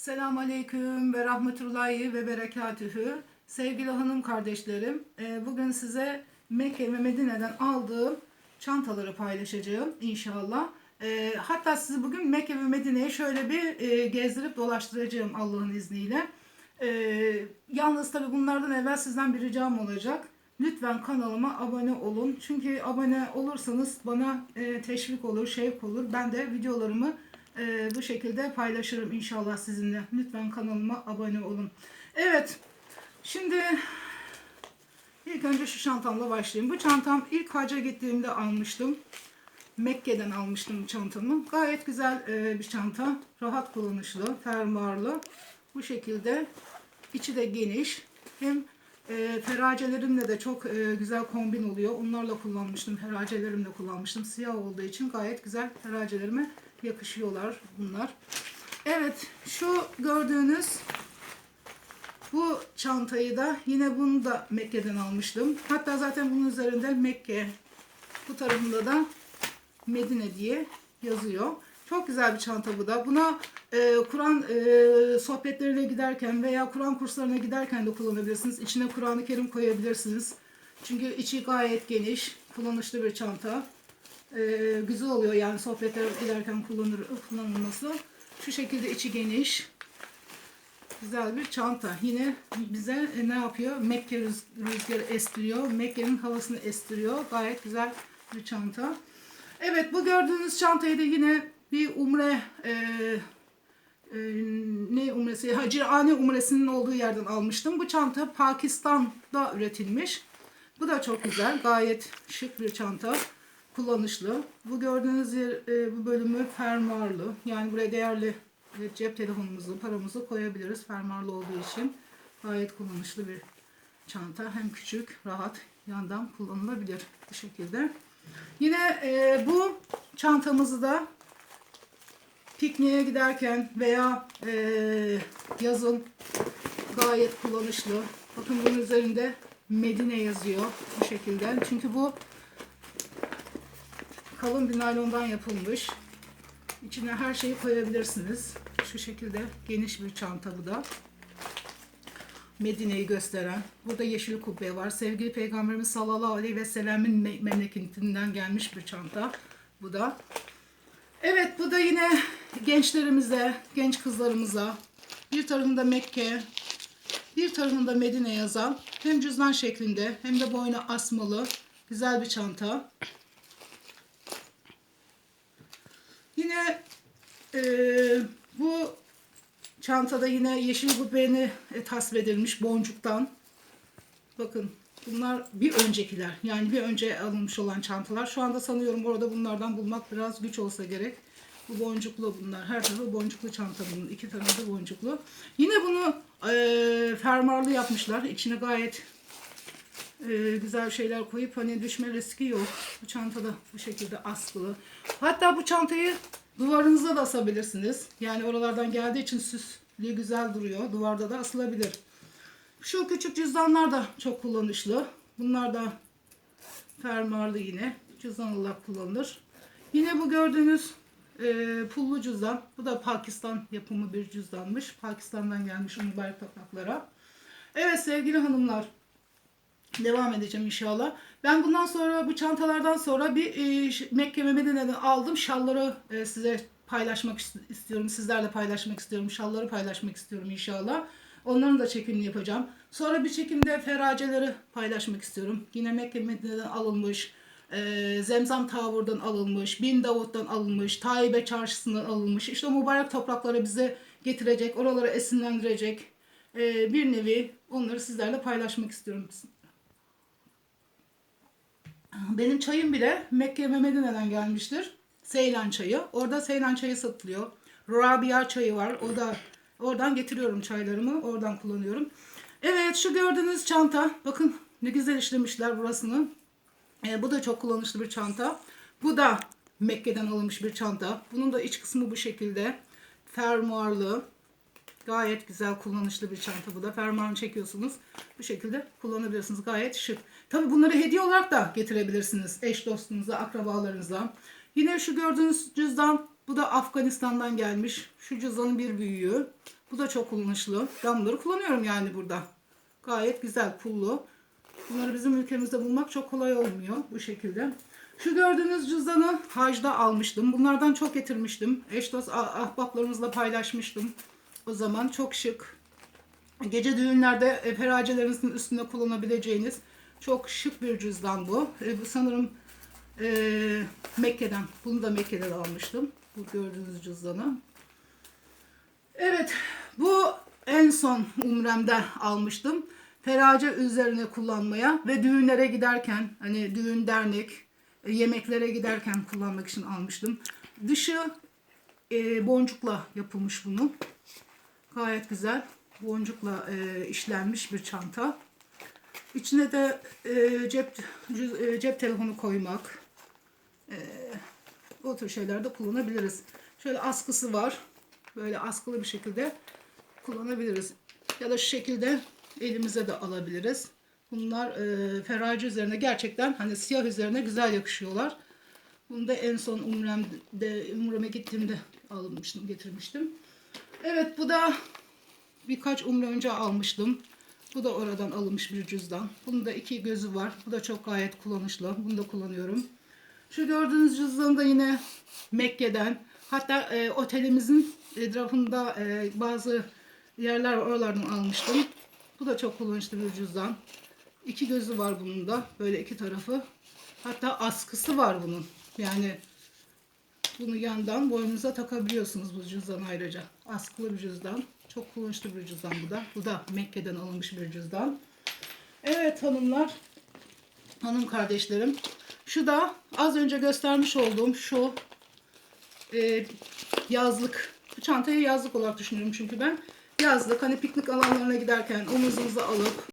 Selamun Aleyküm ve Rahmetullahi ve Berekatühü. Sevgili hanım kardeşlerim, e, bugün size Mekke ve Medine'den aldığım çantaları paylaşacağım inşallah. E, Hatta sizi bugün Mekke ve Medine'yi şöyle bir e, gezdirip dolaştıracağım Allah'ın izniyle. Yalnız tabii bunlardan evvel sizden bir ricam olacak. Lütfen kanalıma abone olun. Çünkü abone olursanız bana teşvik olur, şevk olur. Ben de videolarımı e, bu şekilde paylaşırım inşallah sizinle. Lütfen kanalıma abone olun. Evet. Şimdi ilk önce şu çantamla başlayayım. Bu çantam ilk hacca gittiğimde almıştım. Mekke'den almıştım çantamı. Gayet güzel e, bir çanta. Rahat kullanışlı, fermuarlı. Bu şekilde içi de geniş. Hem e, feracelerimle de çok e, güzel kombin oluyor. Onlarla kullanmıştım. Feracelerimle kullanmıştım. Siyah olduğu için gayet güzel feracelerime yakışıyorlar bunlar. Evet şu gördüğünüz bu çantayı da yine bunu da Mekke'den almıştım. Hatta zaten bunun üzerinde Mekke bu tarafında da Medine diye yazıyor. Çok güzel bir çanta bu da. Buna e, Kur'an e, sohbetlerine giderken veya Kur'an kurslarına giderken de kullanabilirsiniz. İçine Kur'an-ı Kerim koyabilirsiniz. Çünkü içi gayet geniş, kullanışlı bir çanta. E, güzel oluyor yani sohbetlere giderken kullanır, kullanılması. Şu şekilde içi geniş. Güzel bir çanta. Yine bize e, ne yapıyor? Mekke rüz- rüzgarı estiriyor. Mekke'nin havasını estiriyor. Gayet güzel bir çanta. Evet bu gördüğünüz çantayı da yine bir umre e, e, ne umresi? Hacirane umresinin olduğu yerden almıştım. Bu çanta Pakistan'da üretilmiş. Bu da çok güzel. Gayet şık bir çanta. Kullanışlı. Bu gördüğünüz yer, e, bu bölümü fermuarlı. Yani buraya değerli e, cep telefonumuzu, paramızı koyabiliriz fermuarlı olduğu için. Gayet kullanışlı bir çanta. Hem küçük, rahat, yandan kullanılabilir bu şekilde. Yine e, bu çantamızı da pikniğe giderken veya e, yazın gayet kullanışlı. Bakın bunun üzerinde Medine yazıyor bu şekilde. Çünkü bu kalın bir naylondan yapılmış. İçine her şeyi koyabilirsiniz. Şu şekilde geniş bir çanta bu da. Medine'yi gösteren. Burada yeşil kubbe var. Sevgili Peygamberimiz sallallahu aleyhi ve sellemin me- memleketinden gelmiş bir çanta. Bu da. Evet bu da yine gençlerimize, genç kızlarımıza bir tarafında Mekke, bir tarafında Medine yazan hem cüzdan şeklinde hem de boyuna asmalı güzel bir çanta. Yine eee, bu çantada yine yeşil kubbeğini e, tasvir edilmiş boncuktan. Bakın bunlar bir öncekiler. Yani bir önce alınmış olan çantalar. Şu anda sanıyorum orada bunlardan bulmak biraz güç olsa gerek. Bu boncuklu bunlar. Her tarafı boncuklu çanta bunun. İki tarafı da boncuklu. Yine bunu e, fermuarlı yapmışlar. İçine gayet e, güzel şeyler koyup hani düşme riski yok. Bu çantada bu şekilde askılı. Hatta bu çantayı duvarınıza da asabilirsiniz. Yani oralardan geldiği için süslü güzel duruyor. Duvarda da asılabilir. Şu küçük cüzdanlar da çok kullanışlı. Bunlar da fermuarlı yine. Cüzdan olarak kullanılır. Yine bu gördüğünüz e, pullu cüzdan. Bu da Pakistan yapımı bir cüzdanmış. Pakistan'dan gelmiş mübarek topraklara. Evet sevgili hanımlar. Devam edeceğim inşallah. Ben bundan sonra bu çantalardan sonra bir e, Mekke ve Medine'den aldım şalları e, size paylaşmak ist- istiyorum. Sizlerle paylaşmak istiyorum. Şalları paylaşmak istiyorum inşallah. Onların da çekimini yapacağım. Sonra bir çekimde feraceleri paylaşmak istiyorum. Yine Mekke Medine'den alınmış. e, Zemzem Tavur'dan alınmış. Bin Davut'tan alınmış. Taibe Çarşısı'ndan alınmış. İşte o mübarek toprakları bize getirecek. Oraları esinlendirecek. e, bir nevi onları sizlerle paylaşmak istiyorum. Benim çayım bile Mekke ve Medine'den gelmiştir. Seylan çayı. Orada Seylan çayı satılıyor. Rabia çayı var. O da oradan getiriyorum çaylarımı. Oradan kullanıyorum. Evet şu gördüğünüz çanta. Bakın ne güzel işlemişler burasını. Ee, bu da çok kullanışlı bir çanta. Bu da Mekke'den alınmış bir çanta. Bunun da iç kısmı bu şekilde. Fermuarlı. Gayet güzel kullanışlı bir çanta bu da. Fermuarını çekiyorsunuz. Bu şekilde kullanabilirsiniz. Gayet şık. Tabi bunları hediye olarak da getirebilirsiniz. Eş dostunuza, akrabalarınıza. Yine şu gördüğünüz cüzdan Bu da Afganistan'dan gelmiş. Şu cüzdanın bir büyüğü. Bu da çok kullanışlı. Ben bunları kullanıyorum yani burada. Gayet güzel, pullu. Bunları bizim ülkemizde bulmak çok kolay olmuyor bu şekilde. Şu gördüğünüz cüzdanı hacda almıştım. Bunlardan çok getirmiştim. Eş dost ah- ahbaplarımızla paylaşmıştım. O zaman çok şık. Gece düğünlerde e, feracelerinizin üstünde kullanabileceğiniz çok şık bir cüzdan bu. E, bu sanırım e, Mekke'den. Bunu da Mekke'den almıştım. Bu gördüğünüz cüzdanı. Evet, bu en son umremde almıştım. Ferace üzerine kullanmaya ve düğünlere giderken, hani düğün dernek, e, yemeklere giderken kullanmak için almıştım. Dışı e, boncukla yapılmış bunun. Gayet güzel. Boncukla e, işlenmiş bir çanta. İçine de e, cep e, cep telefonu koymak, o tür şeylerde kullanabiliriz. Şöyle askısı var. Böyle askılı bir şekilde kullanabiliriz. Ya da şu şekilde elimize de alabiliriz. Bunlar e, feraci üzerine gerçekten hani siyah üzerine güzel yakışıyorlar. Bunu da en son umremde, umreme gittiğimde almıştım, getirmiştim. Evet bu da birkaç umre önce almıştım. Bu da oradan alınmış bir cüzdan. Bunun da iki gözü var. Bu da çok gayet kullanışlı. Bunu da kullanıyorum. Şu gördüğünüz cüzdanı da yine Mekke'den. Hatta e, otelimizin etrafında e, bazı yerler var, oralardan almıştım. Bu da çok kullanışlı bir cüzdan. İki gözü var bunun da. Böyle iki tarafı. Hatta askısı var bunun. Yani bunu yandan boynunuza takabiliyorsunuz bu cüzdan ayrıca. Askılı bir cüzdan. Çok kullanışlı bir cüzdan bu da. Bu da Mekke'den alınmış bir cüzdan. Evet hanımlar, hanım kardeşlerim. Şu da az önce göstermiş olduğum şu e, yazlık. Bu çantayı yazlık olarak düşünüyorum çünkü ben. Yazlık hani piknik alanlarına giderken omuzunuza alıp